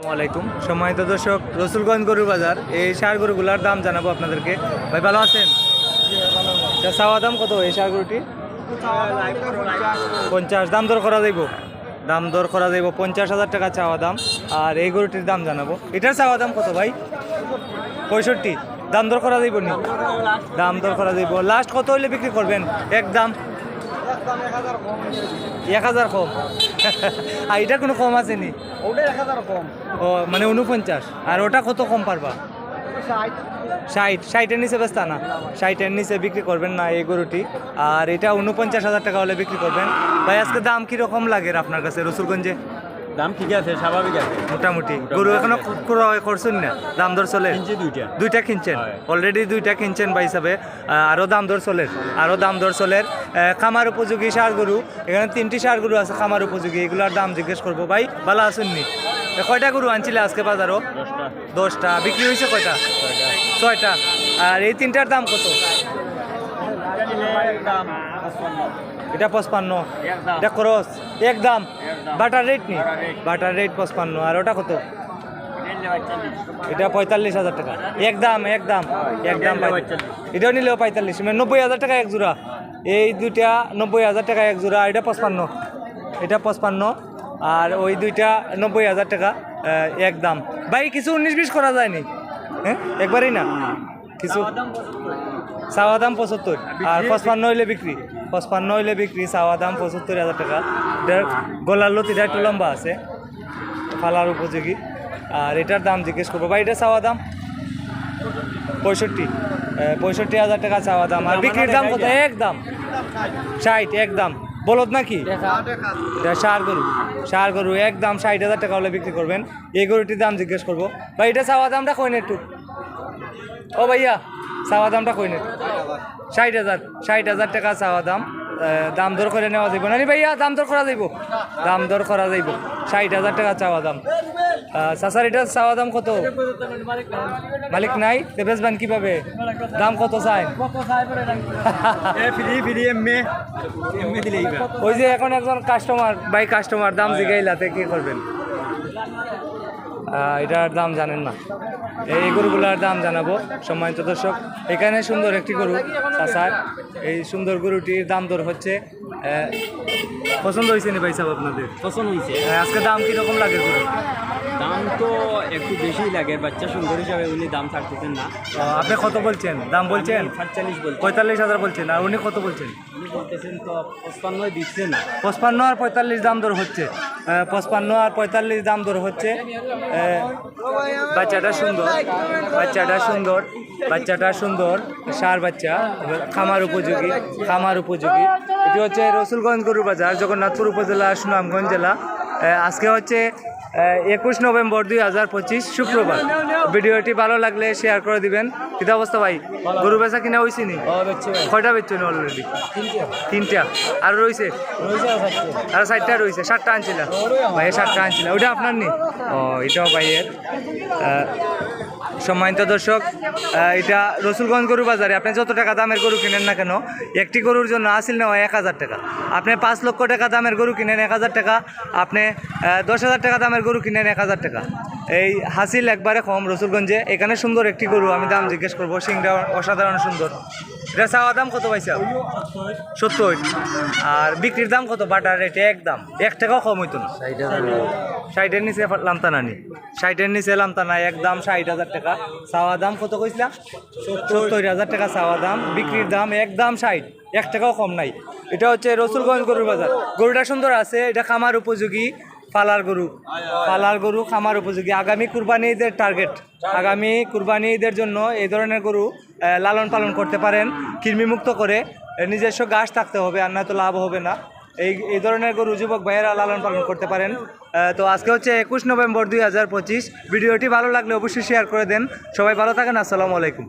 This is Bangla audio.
আসসালামাইকুম সম্মানিত দর্শক, রসুলগঞ্জ গরু বাজার এই সার গরুগুলার দাম জানাব আপনাদেরকে। ভাই, ভালো আছেন? চাওয়া দাম কত এই সার গরুটি? পঞ্চাশ। দাম দর করা যাইব? দাম দর করা যাইব পঞ্চাশ হাজার টাকা চাওয়া দাম। আর এই গরুটির দাম জানাব। এটার চাওয়া দাম কত ভাই? পঁয়ষট্টি। দাম দর করা যাইব নি? দাম দর করা যাইব। লাস্ট কত হইলে বিক্রি করবেন? এক দাম? এক হাজার কম। আর এটা কোনো কম আছে নি ও মানে উনপঞ্চাশ আর ওটা কত কম পারবা? ষাট। ষাটের নিচে ব্যস্ত না। ষাটের নিচে বিক্রি করবেন না এই গরুটি। আর এটা উনপঞ্চাশ হাজার টাকা হলে বিক্রি করবেন। ভাই আজকে দাম কীরকম লাগে আপনার কাছে রসুলগঞ্জে? দাম ঠিক আছে স্বাভাবিক আছে। মোটামুটি। গরু এখনও ক্রয় করছেন না? দাম দর চলে? দুইটা। দুইটা কিনছেন। অলরেডি দুইটা কিনছেন বা হিসাবে আহ, আরও দাম দর চলে? আরও দাম দর আহ, খামার উপযোগী সার গরু এখানে তিনটি সার গরু আছে খামার উপযোগী এগুলোর দাম জিজ্ঞেস করব। ভাই ভালো আছেননি এ, কয়টা গরু আনছিলে আজকে বাজারও? দশটা। দশটা। বিক্রি হয়েছে কয়টা? ছয়টা। আর এই তিনটার দাম কত? দাম এটা পঁচপান্ন। এটা খরচ। একদম একদম। বাটার রেট নি? Butter rate. পঁচপান্ন। আর ওটা কত? এটা পঁয়তাল্লিশ। হাজার টাকা। একদম একদম একদম। এটাও নিলেও পঁয়তাল্লিশ। মানে নব্বই হাজার টাকা এক জোড়া। এই দুইটা নব্বই হাজার টাকা এক জোড়া। এটা পঁচপান্ন। এটা পঁচপান্ন। আর ওই দুইটা নব্বই হাজার টাকা আহ, এক দাম। ভাই কিছু উনিশ বিশ করা যায়নি হ্যাঁ? একবারই না। কিছু চাওয়া দাম পঁচাত্তর। আর পঁচপান্ন হইলে বিক্রি। পঁচপান্ন হইলে বিক্রি চাওয়া দাম পঁচাত্তর হাজার টাকা। এটার গলার লতিটা একটু লম্বা আছে। ফালার উপযোগী। আর এটার দাম জিজ্ঞেস করব। বা এটা চাওয়া দাম? পঁয়ষট্টি। পঁয়ষট্টি হাজার টাকা চাওয়া দাম। আর বিক্রির দাম কত? একদম। ষাট একদম। বলদ নাকি? সার গরু। সার গরু। একদম ষাট হাজার টাকা হলে বিক্রি করবেন। এই গরুটির দাম জিজ্ঞেস করব। বা এটা চাওয়া দামটা কই না একটু। ও ভাইয়া, চাওয়া দামটা কই না ষাট হাজার ষাট হাজার টাকা চাওয়া দাম। দাম দর করে নেওয়া যাইব। নানি ভাইয়া, দাম দর করা যাইব? দাম দর করা যাইব। ষাট হাজার টাকা চাওয়া দাম। সাসার এটা চাওয়া দাম কত? মালিক নাই? বেচবেন কীভাবে? দাম কত চাই ওই যে এখন একজন কাস্টমার বাই কাস্টমার দাম জিগাইলাতে কি করবেন? এটার দাম জানেন না। এই গরুগুলোর দাম জানাব সম্মানিত দর্শক। এখানে সুন্দর একটি গরু চাষার এই সুন্দর গরুটির দাম দর হচ্ছে পছন্দ হয়েছে নি ভাই সাহেব আপনাদের? পছন্দ হয়েছে। আজকে দাম কীরকম লাগে গরু দাম তো একটু বেশি লাগে বাচ্চা সুন্দর হিসাবে উনি দাম ছাড়তেছেন না। আপনি কত বলছেন? দাম বলছেন? সাতচল্লিশ বলছেন পঁয়তাল্লিশ হাজার বলছেন আর উনি কত বলছেন? উনি বলতেছেন তো পঁচপান্ন দিচ্ছে না। পঁচপান্ন আর পঁয়তাল্লিশ দাম দর হচ্ছে। পঁচপান্ন আর পঁয়তাল্লিশ দাম দর হচ্ছে। বাচ্চাটা সুন্দর বাচ্চাটা সুন্দর বাচ্চাটা সুন্দর সার বাচ্চা খামার উপযোগী খামার উপযোগী। এটি হচ্ছে রসুলগঞ্জ গরু বাজার জগন্নাথপুর উপজেলা সুনামগঞ্জ জেলা। আজকে হচ্ছে একুশ নভেম্বর দুই হাজার পঁচিশ শুক্রবার। ভিডিওটি ভালো লাগলে শেয়ার করে দিবেন। কিন্তু অবস্থা ভাই? গরু বেচা কিনা হয়েছে নি? কয়টা বেচছেন অলরেডি তিনটা। আর রয়েছে আর চারটা রয়েছে সাতটা আনছিলাম ভাই সাতটা আনছিলাম ওইটা আপনার নি? ও এটাও ভাইয়ের। সম্মানিত দর্শক এটা রসুলগঞ্জ গরু বাজারে। আপনি যত টাকা দামের গরু কিনেন না কেন, একটি গরুর জন্য আসিল নেওয়া এক হাজার টাকা। আপনি পাঁচ লক্ষ টাকা দামের গরু কিনেন এক হাজার টাকা, আপনি দশ হাজার টাকা দামের গরু কিনেন এক হাজার টাকা। এই হাসিল একবারে কম রসুলগঞ্জে। এখানে সুন্দর একটি গরু, আমি দাম জিজ্ঞেস করব। সিংটা অসাধারণ সুন্দর। এটা চাওয়া দাম কত পাইছা? সত্তর। আর বিক্রির দাম কত? বাটার রেট একদম। এক টাকাও কম হইতো না। ষাটের নিচে লামতা নানি। ষাটের নিচে লামতা না একদম ষাট হাজার টাকা। চাওয়া দাম কত কইছিলাম? সত্তর হাজার টাকা চাওয়া দাম। বিক্রির দাম একদম ষাট। এক টাকাও কম নাই। এটা হচ্ছে রসুলগঞ্জ গরুর বাজার। গরুটা সুন্দর আছে, এটা খামার উপযোগী। পালার গরু। পালার গরু খামার উপযোগী। আগামী কুরবানি ঈদের টার্গেট আগামী কুরবানি ঈদের জন্য এই ধরনের গরু লালন পালন করতে পারেন। কৃমিমুক্ত করে নিজস্ব ঘাস থাকতে হবে আর নয়তো লাভ হবে না। এই এই ধরনের গরু যুবক ভাইয়েরা লালন পালন করতে পারেন। তো আজকে হচ্ছে একুশ নভেম্বর দুই হাজার পঁচিশ। ভিডিওটি ভালো লাগলে অবশ্যই শেয়ার করে দেন। সবাই ভালো থাকেন আসসালামু আলাইকুম।